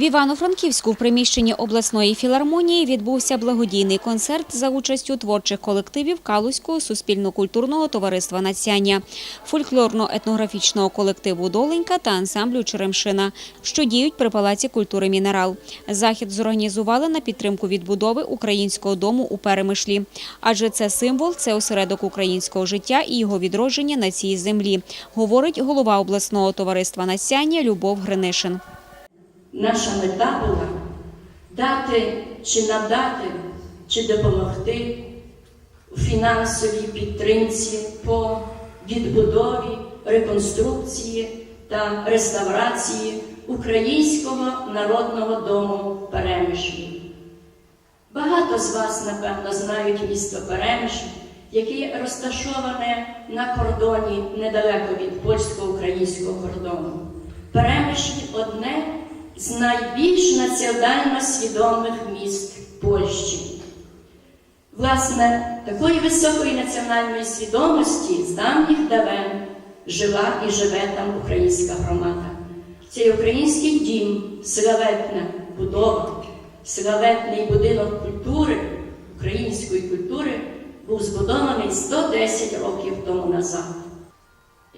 В Івано-Франківську в приміщенні обласної філармонії відбувся благодійний концерт за участю творчих колективів Калузького суспільно-культурного товариства «Нацяння», фольклорно-етнографічного колективу «Доленька» та ансамблю «Черемшина», що діють при Палаці культури «Мінерал». Захід зорганізували на підтримку відбудови українського дому у Перемишлі. Адже це символ, це осередок українського життя і його відродження на цій землі, говорить голова обласного товариства «Нацяння» Любов Гринишин. Наша мета була дати чи надати, чи допомогти у фінансовій підтримці по відбудові, реконструкції та реставрації Українського народного дому Перемишлі. Багато з вас, напевно, знають місто Перемишль, яке розташоване на кордоні недалеко від польсько-українського кордону. Перемишль одне з найбільш національно свідомих міст Польщі. Власне, такої високої національної свідомості з давніх давен жила і живе там українська громада. Цей український дім, славетна будова, славетний будинок культури, української культури, був збудований 110 років тому назад.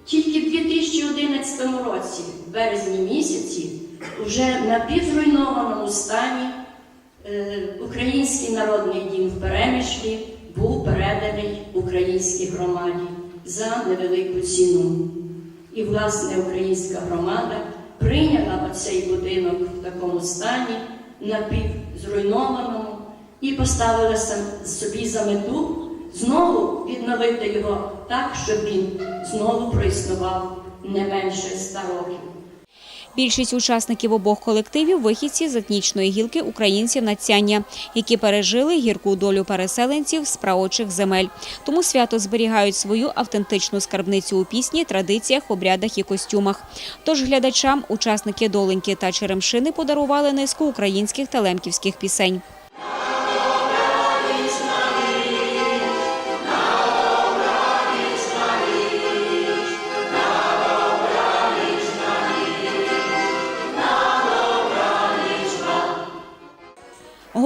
Тільки в 2011 році, в березні місяці, вже в напівзруйнованому стані е, Український народний дім в Перемишлі був переданий українській громаді за невелику ціну. І, власне, українська громада прийняла оцей будинок в такому стані, напівзруйнованому, і поставила собі за мету знову відновити його так, щоб він знову проіснував не менше ста років. Більшість учасників обох колективів – вихідці з етнічної гілки українців нацяння, які пережили гірку долю переселенців з правочих земель. Тому свято зберігають свою автентичну скарбницю у пісні, традиціях, обрядах і костюмах. Тож глядачам учасники «Доленьки» та «Черемшини» подарували низку українських та лемківських пісень.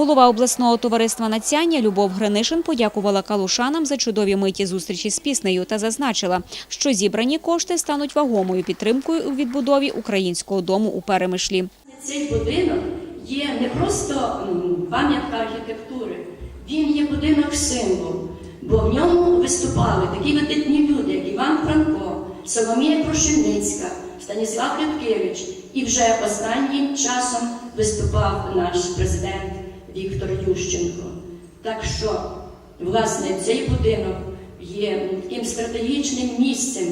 Голова обласного товариства «Нацяння» Любов Гринишин подякувала калушанам за чудові миті зустрічі з піснею та зазначила, що зібрані кошти стануть вагомою підтримкою у відбудові українського дому у Перемишлі. Цей будинок є не просто пам'ятка архітектури, він є будинок символ, бо в ньому виступали такі видатні люди, як Іван Франко, Соломія Крушельницька, Станіслав Літкевич, і вже останнім часом виступав наш президент Віктор Ющенко. Так що, власне, цей будинок є таким стратегічним місцем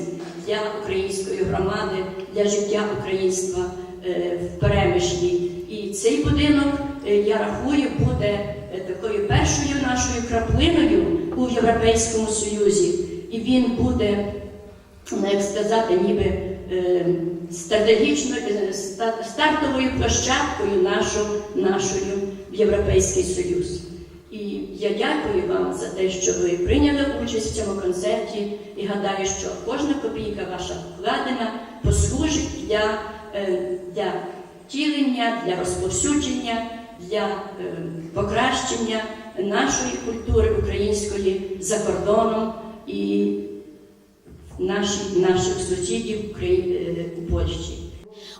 для української громади, для життя українства е, в перемишлі. І цей будинок, е, я рахую, буде е, такою першою нашою краплиною у Європейському Союзі. І він буде, ну, як сказати, ніби стратегічною е, стартовою площадкою нашу, нашою в Європейський Союз. І я дякую вам за те, що ви прийняли участь в цьому концерті і гадаю, що кожна копійка ваша вкладена послужить для, е, для втілення, для розповсюдження, для е, покращення нашої культури української за кордоном і наших, наших сусідів е, у Польщі.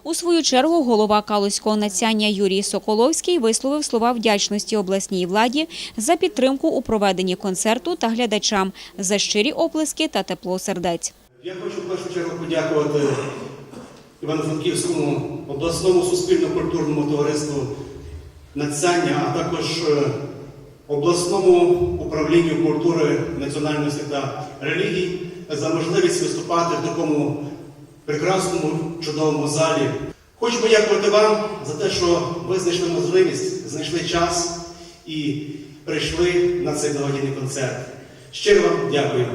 У свою чергу голова Калузького нацяння Юрій Соколовський висловив слова вдячності обласній владі за підтримку у проведенні концерту та глядачам за щирі оплески та тепло сердець. Я хочу в першу чергу подякувати Івано-Франківському обласному суспільно-культурному товариству «Нацяння», а також е, обласному управлінню культури, національності та релігій за можливість виступати в такому прекрасному, чудовому залі. Хочу подякувати вам за те, що ви знайшли можливість, знайшли час і прийшли на цей благодійний концерт. Щиро вам дякую.